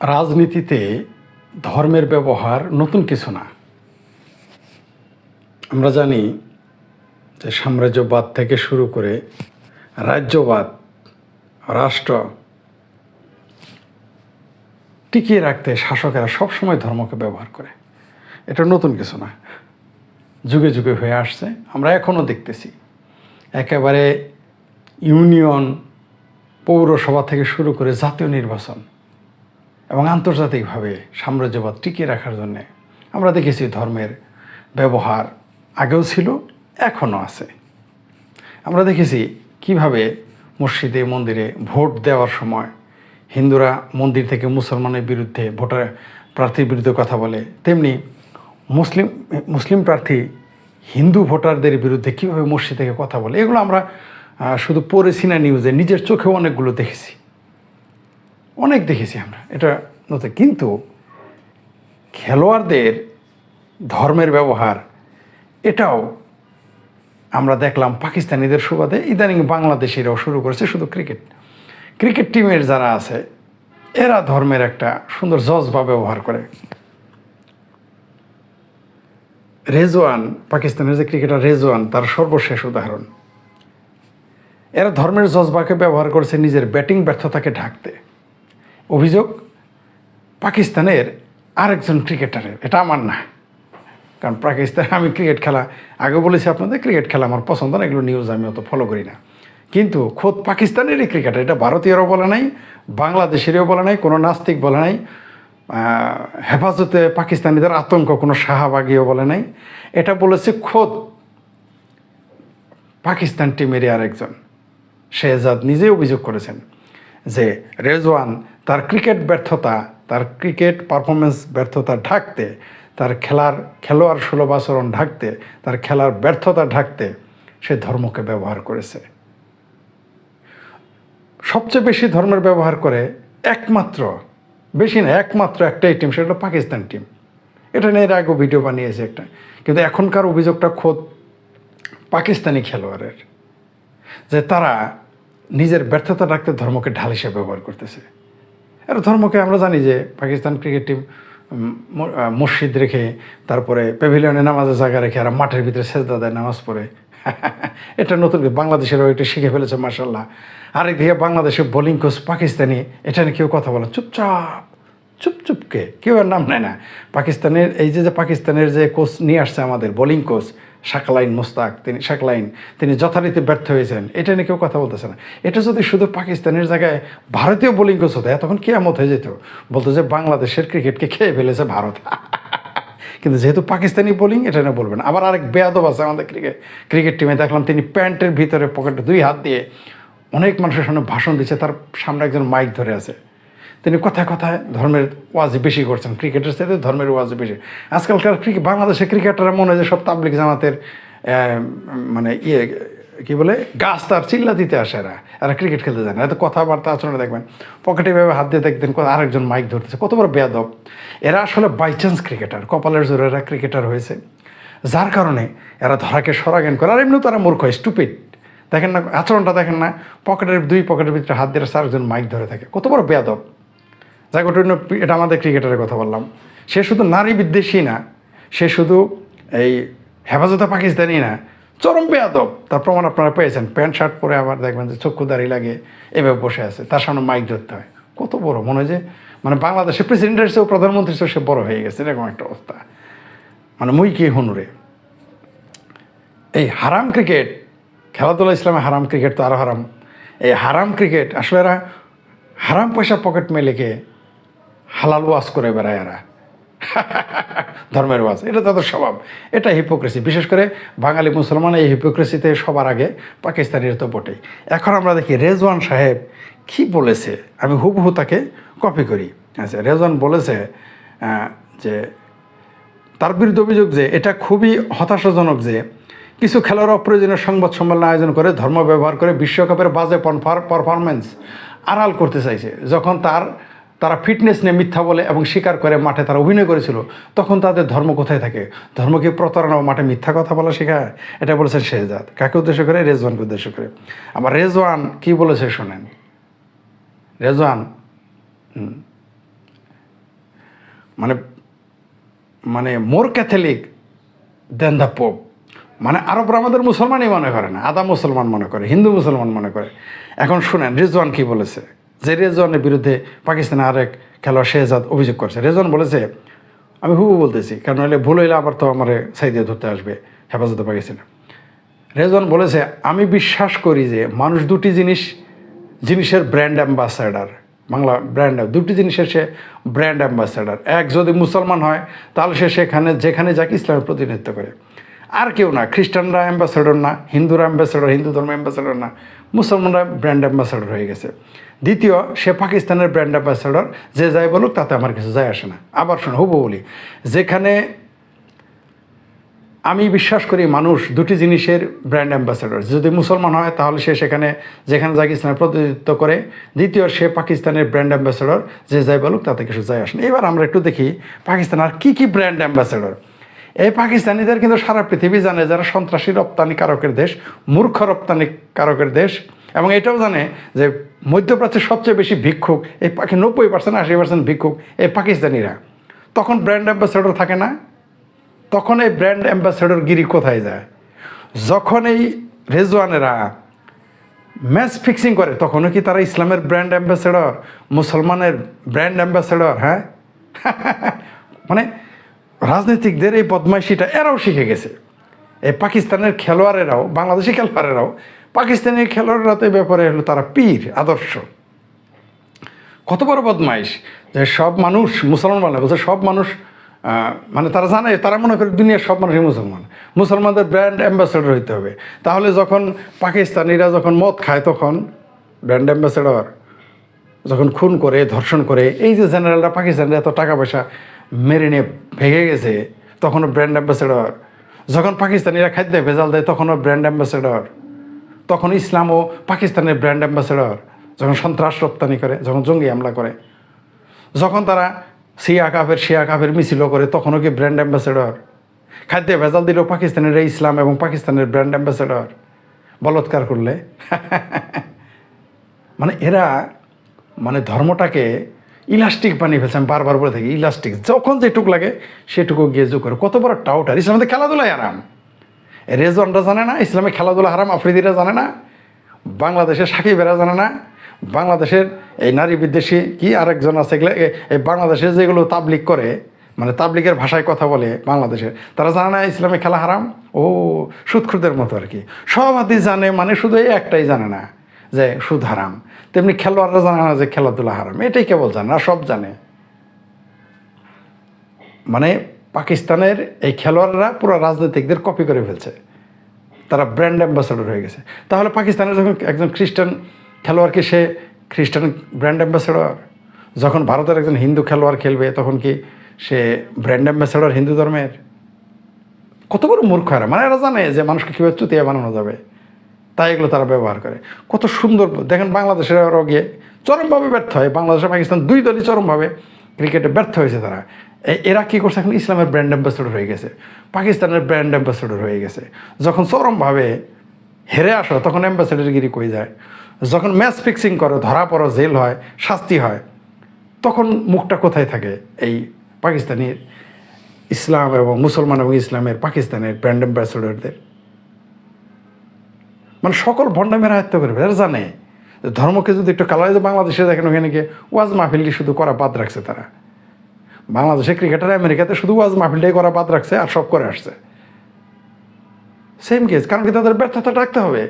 রাজনীতিতে ধর্মের ব্যবহার নতুন কিছু না। আমরা জানি যে সাম্রাজ্যবাদ থেকে শুরু করে রাজ্যবাদ, রাষ্ট্র টিকিয়ে রাখতে শাসকেরা সবসময় ধর্মকে ব্যবহার করে। এটা নতুন কিছু না। যুগে যুগে হয়ে আসছে। আমরা এখনও দেখতেছি। একেবারে ইউনিয়ন, পৌরসভা থেকে শুরু করে জাতীয় নির্বাচন। এবং আন্তর্জাতিকভাবে সাম্রাজ্যবাদ টিকিয়ে রাখার জন্যে আমরা দেখেছি ধর্মের ব্যবহার আগেও ছিল, এখনও আছে। আমরা দেখেছি কীভাবে মসজিদে, মন্দিরে ভোট দেওয়ার সময় হিন্দুরা মন্দির থেকে মুসলমানের বিরুদ্ধে ভোটার প্রার্থীর বিরুদ্ধে কথা বলে, তেমনি মুসলিম মুসলিম প্রার্থী হিন্দু ভোটারদের বিরুদ্ধে কীভাবে মসজিদ থেকে কথা বলে, এগুলো আমরা শুধু পড়েছি না নিউজে, নিজের চোখেও অনেকগুলো দেখেছি। অনেক দেখেছি আমরা, এটা নতুন। কিন্তু খেলোয়াড়দের ধর্মের ব্যবহার, এটাও আমরা দেখলাম পাকিস্তানিদের সুবাদে। ইদানিং বাংলাদেশিরাও শুরু করেছে শুধু ক্রিকেট। ক্রিকেট টিমের যারা আছে, এরা ধর্মের একটা সুন্দর জজবা ব্যবহার করে। রেজওয়ান, পাকিস্তানের যে ক্রিকেটার রেজওয়ান, তার সর্বশেষ উদাহরণ। এরা ধর্মের জজবাকে ব্যবহার করেছে নিজের ব্যাটিং ব্যর্থতাকে ঢাকতে। অভিযোগ, পাকিস্তানের আরেকজন ক্রিকেটারের। এটা আমার না। কারণ পাকিস্তানে আমি ক্রিকেট খেলা আগে বলেছি আপনাদের, ক্রিকেট খেলা আমার পছন্দ না, এগুলো নিউজ আমি অত ফলো করি না। কিন্তু খোদ পাকিস্তানেরই ক্রিকেটার, এটা ভারতীয়রাও বলে নাই, বাংলাদেশেরও বলে নাই, কোনো নাস্তিক বলে নাই হেফাজতে পাকিস্তানিদের আতঙ্ক, কোনো শাহবাগীও বলে নাই। এটা বলেছে খোদ পাকিস্তান টিমেরই আরেকজন। শেহজাদ নিজেই অভিযোগ করেছেন যে, রেজওয়ান তার ক্রিকেট ব্যর্থতা, তার ক্রিকেট পারফরমেন্স ব্যর্থতা ঢাকতে, তার খেলার, খেলোয়াড় সুলভ আচরণ ঢাকতে, তার খেলার ব্যর্থতা ঢাকতে সে ধর্মকে ব্যবহার করেছে। সবচেয়ে বেশি ধর্মের ব্যবহার করে একমাত্র, বেশি না, একমাত্র একটাই টিম সেটা হলো পাকিস্তান টিম এটা নিয়ে আগেও ভিডিও বানিয়েছে একটা। কিন্তু এখনকার অভিযোগটা খোদ পাকিস্তানি খেলোয়াড়ের, যে তারা নিজের ব্যর্থতা রাখতে ধর্মকে ঢাল হিসেবে ব্যবহার করতেছে। আর ধর্মকে আমরা জানি যে পাকিস্তান ক্রিকেট টিম মসজিদ রেখে তারপরে প্যাভিলিয়নে নামাজের জায়গা রেখে আর মাঠের ভিতরে সেজদা দেয়, নামাজ পড়ে। এটা নতুন বাংলাদেশেরও এটা শিখে ফেলেছে মার্শাল্লাহ আরেকদিকে বাংলাদেশের বোলিং কোচ পাকিস্তানি, এটা নিয়ে কেউ কথা বলে চুপচাপ, চুপ চুপকে কেউ আর নাম নেয় না। পাকিস্তানের, এই যে পাকিস্তানের যে কোচ নিয়ে আসছে আমাদের বোলিং কোচ শাকলাইন মোস্তাক, তিনি শাকলাইন, তিনি যথারীতি ব্যর্থ হয়েছেন। এটা নিয়ে কেউ কথা বলতেছে না। এটা যদি শুধু পাকিস্তানের জায়গায় ভারতীয় বোলিং কোচ হতো তখন কেয়ামত হয়ে যেত। বলতো যে বাংলাদেশের ক্রিকেটকে খেয়ে ফেলেছে ভারত। কিন্তু যেহেতু পাকিস্তানি বোলিং, এটা না বলবেন আবার আরেক বেয়াদব আছে আমাদের ক্রিকেট ক্রিকেট টিমে দেখলাম তিনি প্যান্টের ভিতরে পকেটে দুই হাত দিয়ে অনেক মানুষের সামনে ভাষণ দিচ্ছে, তার সামনে একজন মাইক ধরে আছে। তিনি কথায় কথায় ধর্মের ওয়াজি বেশি করছেন, ক্রিকেটের সাথে ধর্মের ওয়াজি বেশি। আজকালকার ক্রিকেট বাংলাদেশের ক্রিকেটাররা মনে হয় যে সব তাবলিক জামাতের মানে ইয়ে কি বলে? গাছ তার চিল্লা দিতে আসে এরা। এরা ক্রিকেট খেলতে যায় না। এত কথাবার্তা আচরণে দেখবেন, পকেটে ভাবে হাত দিয়ে দেখবেন আরেকজন মাইক ধরতেছে। কত বড় বেয়াদব। এরা আসলে বাই চান্স ক্রিকেটার কপালের জোরে এরা ক্রিকেটার হয়েছে। যার কারণে এরা ধরাকে সরাজ্ঞান করে। আর এমনিও তারা মূর্খ হয় স্টুপিড দেখেন না, আচরণটা দেখেন না। পকেটের দুই পকেটের ভিতরে হাত দিয়ে আরেকজন মাইক ধরে থাকে। কত বড় বেয়াদব। পি- এটা আমাদের ক্রিকেটারের কথা বললাম। সে শুধু নারী বিদ্বেষী না, সে শুধু এই হেফাজতে পাকিস্তানি না, চরম বেয়াদব। তার প্রমাণ আপনারা পেয়েছেন, প্যান্ট, শার্ট পরে আবার দেখবেন যে চক্ষু দাঁড়িয়ে লাগে এভাবে বসে আছে, তার সামনে মাইক ধরতে হয়। কত বড়, মনে হয় যে মানে বাংলাদেশের প্রেসিডেন্টের চেয়েও প্রধানমন্ত্রী চেয়েও সে বড় হয়ে গেছে, এরকম একটা অবস্থা। মানে মুই কি হনুরে এই হারাম ক্রিকেট, খেলাধুলা ইসলামে হারাম ক্রিকেট তো আরও হারাম। এই হারাম ক্রিকেট, আসলে এরা হারাম পয়সা পকেট মেলেকে হালাল ওয়াজ করে বেড়ায় এরা। ধর্মের ওয়াজ, এটা তাদের স্বভাব। এটা হিপোক্রেসি বিশেষ করে বাঙালি মুসলমান এই হিপোক্রেসিতে সবার আগে পাকিস্তানির তো বটেই। এখন আমরা দেখি রেজওয়ান সাহেব কি বলেছে? আমি হুবহু তাকে কপি করি। আচ্ছা রেজওয়ান বলেছে যে তার বিরুদ্ধে অভিযোগ যে এটা খুবই হতাশাজনক যে কিছু খেলোয়াড় অপ্রয়োজনীয় সংবাদ সম্মেলন আয়োজন করে, ধর্ম ব্যবহার করে বিশ্বকাপের বাজে পারফরমেন্স আড়াল করতে চাইছে। যখন তার তারা ফিটনেস নিয়ে মিথ্যা বলে এবং স্বীকার করে মাঠে তারা অভিনয় করেছিল, তখন তাদের ধর্ম কোথায় থাকে? ধর্মকে প্রতারণা মাঠে মিথ্যা কথা বলা শেখায়? এটা বলেছেন শেহজাদ। কাকে উদ্দেশ্য করে? রেজওয়ানকে উদ্দেশ্য করে। আবার রেজওয়ান কি বলেছে শোনেন? রেজওয়ান মানে মানে more Catholic than the Pope মানে আরবরা আমাদের মুসলমানই মনে করে না আদা মুসলমান মনে করে, হিন্দু মুসলমান মনে করে। এখন শুনেন, রেজওয়ান কি বলেছে? যে রেজওয়ানের বিরুদ্ধে পাকিস্তানে আরেক খেলোয়াড় শেহজাদ অভিযোগ করছে। রেজওয়ান বলেছে, আমি হুবু বলতেছি, কারণ হলে ভুল হইলে আবার তো আমার সাইডে ধরতে আসবে হেফাজতে পাকিস্তানে। রেজওয়ান বলেছে, আমি বিশ্বাস করি যে মানুষ দুটি জিনিস, জিনিসের ব্র্যান্ড অ্যাম্বাসাডার, বাংলা ব্র্যান্ড, দুটি জিনিসের সে ব্র্যান্ড অ্যাম্বাসাডার। এক যদি মুসলমান হয়, তাহলে সে সেখানে, যেখানে যাকে ইসলামের প্রতিনিধিত্ব করে। আর কেউ না, খ্রিস্টানরা অ্যাম্বাসাডর না, হিন্দুরা অ্যাম্বাসাডর হিন্দু ধর্ম অ্যাম্বাসাডর না, মুসলমানরা ব্র্যান্ড অ্যাম্বাসাডর হয়ে গেছে। দ্বিতীয়, সে পাকিস্তানের ব্র্যান্ড অ্যাম্বাসাডর যে যাই বলুক তাতে আমার কিছু যায় আসে না। আবার শোনো হুবু বলি, যেখানে আমি বিশ্বাস করি মানুষ দুটি জিনিসের ব্র্যান্ড অ্যাম্বাসেডর যদি মুসলমান হয়, তাহলে সে সেখানে, যেখানে ইসলামের প্রতিনিধিত্ব করে। দ্বিতীয়, সে পাকিস্তানের ব্র্যান্ড অ্যাম্বাসেডর যে যাই বলুক তাতে কিছু যায় আসে না। এবার আমরা একটু দেখি পাকিস্তান আর কী কী ব্র্যান্ড অ্যাম্বাসেডর এই পাকিস্তানিদের কিন্তু সারা পৃথিবী জানে যারা সন্ত্রাসী রপ্তানি কারকের দেশ, মূর্খ রপ্তানি কারকের দেশ, এবং এটাও জানে যে মধ্যপ্রাচ্যের সবচেয়ে বেশি ভিক্ষুক, এই পাখি নব্বই পার্সেন্ট আশি পার্সেন্ট ভিক্ষুক এই পাকিস্তানিরা। তখন ব্র্যান্ড অ্যাম্বাসেডর থাকে না? তখন এই ব্র্যান্ড অ্যাম্বাসেডর গিরি কোথায় যায়? যখন এই রেজওয়ানেরা ম্যাচ ফিক্সিং করে, তখনও কি তারা ইসলামের ব্র্যান্ড অ্যাম্বাসেডর মুসলমানের ব্র্যান্ড অ্যাম্বাসেডর হ্যাঁ? মানে রাজনীতিকদের এই বদমাইশিটা এরাও শিখে গেছে। এই পাকিস্তানের খেলোয়াড়েরাও, বাংলাদেশি খেলোয়াড়েরাও, পাকিস্তানি খেলোয়াড়েরা তো এই ব্যাপারে হলো তারা পীর, আদর্শ। কত বড় বদমাইশ যে সব মানুষ মুসলমান বলে বলছে সব মানুষ মানে তারা জানে, তারা মনে করে দুনিয়ার সব মানুষই মুসলমান। মুসলমানদের ব্র্যান্ড অ্যাম্বাসেডর হইতে হবে। তাহলে যখন পাকিস্তানিরা যখন মদ খায় তখন ব্র্যান্ড অ্যাম্বাসেডর, যখন খুন করে, ধর্ষণ করে, এই যে জেনারেলরা, পাকিস্তানের এত টাকা পয়সা মেরে নিয়ে ভেঙে গেছে, তখনও ব্র্যান্ড অ্যাম্বাসেডর যখন পাকিস্তানিরা খাদ্যে ভেজাল দেয়, তখনও ব্র্যান্ড অ্যাম্বাসেডর তখন ইসলাম ও পাকিস্তানের ব্র্যান্ড অ্যাম্বাসেডর যখন সন্ত্রাস রপ্তানি করে, যখন জঙ্গি হামলা করে। যখন তারা সিয়া কাফের, শিয়া কাফের মিছিল করে, তখনও কি ব্র্যান্ড অ্যাম্বাসেডর খাদ্যে ভেজাল দিল পাকিস্তানের ইসলাম এবং পাকিস্তানের ব্র্যান্ড অ্যাম্বাসেডর বলৎকার করলে। মানে এরা মানে ধর্মটাকে ইলাস্টিক বানিয়ে ফেলছে, আমি বারবার বলে থাকি, ইলাস্টিক। যখন যেটুকু লাগে সেটুকু গিয়ে যোগ করে। কত বড় টাউটার ইসলামে খেলাধুলাই আরাম রেজওয়ানরা জানে না, ইসলামে খেলাধুলা হারাম, আফ্রিদিরা জানে না, বাংলাদেশের সাকিবেরা জানে না, বাংলাদেশের এই নারী বিদ্বেষী কি আরেকজন আছে এগুলো এই বাংলাদেশে যেগুলো তাবলিক করে মানে তাবলিকের ভাষায় কথা বলে বাংলাদেশের তারা জানে না ইসলামে খেলা হারাম? ও সুদখুরদের মতো আর কি। সব হাতি জানে মানে শুধু এই একটাই জানে না। যে সুদ হারাম। তেমনি খেলোয়াড়রা জানে না যে খেলাধুলা হারাম। এটাই কেবল জানে না, সব জানে। মানে পাকিস্তানের এই খেলোয়াড়রা পুরো রাজনৈতিকদের কপি করে ফেলছে। তারা ব্র্যান্ড অ্যাম্বাসাডর হয়ে গেছে। তাহলে পাকিস্তানের যখন একজন খ্রিস্টান খেলোয়াড়কে সে খ্রিস্টান ব্র্যান্ড অ্যাম্বাসাডর যখন ভারতের একজন হিন্দু খেলোয়াড় খেলবে, তখন কি সে ব্র্যান্ড অ্যাম্বাসাডর হিন্দু ধর্মের? কত বড় মূর্খ এরা। মানে এরা জানে যে মানুষকে কীভাবে চুতিয়া বানানো যাবে। তাই এগুলো তারা ব্যবহার করে। কত সুন্দর, দেখেন বাংলাদেশের আরও গিয়ে চরমভাবে ব্যর্থ হয়। বাংলাদেশ পাকিস্তান দুই দলই চরমভাবে ক্রিকেটে ব্যর্থ হয়েছে তারা। এরা কী করছে এখন? ইসলামের ব্র্যান্ড অ্যাম্বাসেডর হয়ে গেছে। পাকিস্তানের ব্র্যান্ড অ্যাম্বাসেডর হয়ে গেছে। যখন চরমভাবে হেরে আসো, তখন অ্যাম্বাসেডরগিরি কই যায়? যখন ম্যাচ ফিক্সিং করো, ধরা পড়ো, জেল হয়, শাস্তি হয়, তখন মুখটা কোথায় থাকে? এই পাকিস্তানির ইসলাম এবং মুসলমান এবং ইসলামের পাকিস্তানের ব্র্যান্ড অ্যাম্বাসেডরদের মানে সকল ভণ্ডামের আয়ত্ত করবে, এরা জানে। ধর্মকে যদি একটু কালারে বাংলাদেশে দেখেন ওখানে গিয়ে ওয়াজ মাহফিলটি শুধু করা বাদ রাখছে তারা। বাংলাদেশে ক্রিকেটার আমেরিকাতে শুধু ওয়াজ মাহফিলটাই করা বাদ রাখছে আর সব করে আসছে। সেম কেস কারণ কি তাদের ব্যর্থতা ডাকতে হবে।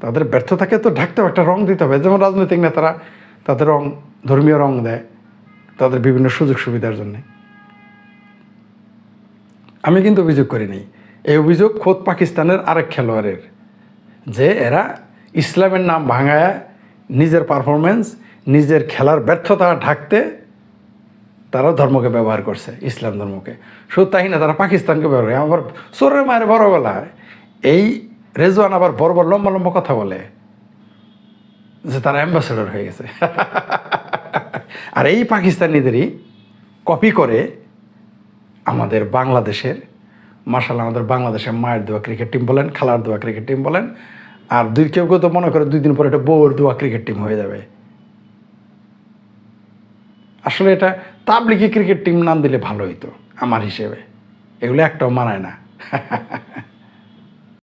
তাদের ব্যর্থতাকে তো ঢাকতে হবে, একটা রং দিতে হবে। যেমন রাজনৈতিক নেতারা তাদের রং, ধর্মীয় রং দেয় তাদের বিভিন্ন সুযোগ সুবিধার জন্যে। আমি কিন্তু অভিযোগ করিনি। এই অভিযোগ খোদ পাকিস্তানের আরেক খেলোয়াড়ের। যে এরা ইসলামের নাম ভাঙায়, নিজের পারফরমেন্স নিজের খেলার ব্যর্থতা ঢাকতে তারা ধর্মকে ব্যবহার করছে, ইসলাম ধর্মকে। শুধু তাই না, তারা পাকিস্তানকে ব্যবহার করে। আবার চোরের মায়ের বড় গলায় এই রেজওয়ান আবার বড় বড় লম্বা লম্বা কথা বলে যে তারা অ্যাম্বাসেডর হয়ে গেছে। আর এই পাকিস্তানিদেরই কপি করে আমাদের বাংলাদেশের মার্শাল আমাদের বাংলাদেশে মায়ের দোয়া ক্রিকেট টিম বলেন, খেলার দোয়া ক্রিকেট টিম বলেন। আর দুই, কেউ কেউ তো মনে করে দুই দিন পরে একটা বউর দোয়া ক্রিকেট টিম হয়ে যাবে। আসলে এটা তাবলিগি ক্রিকেট টিম নাম দিলে ভালো হইতো, আমার হিসেবে। এগুলো একটাও মানায় না।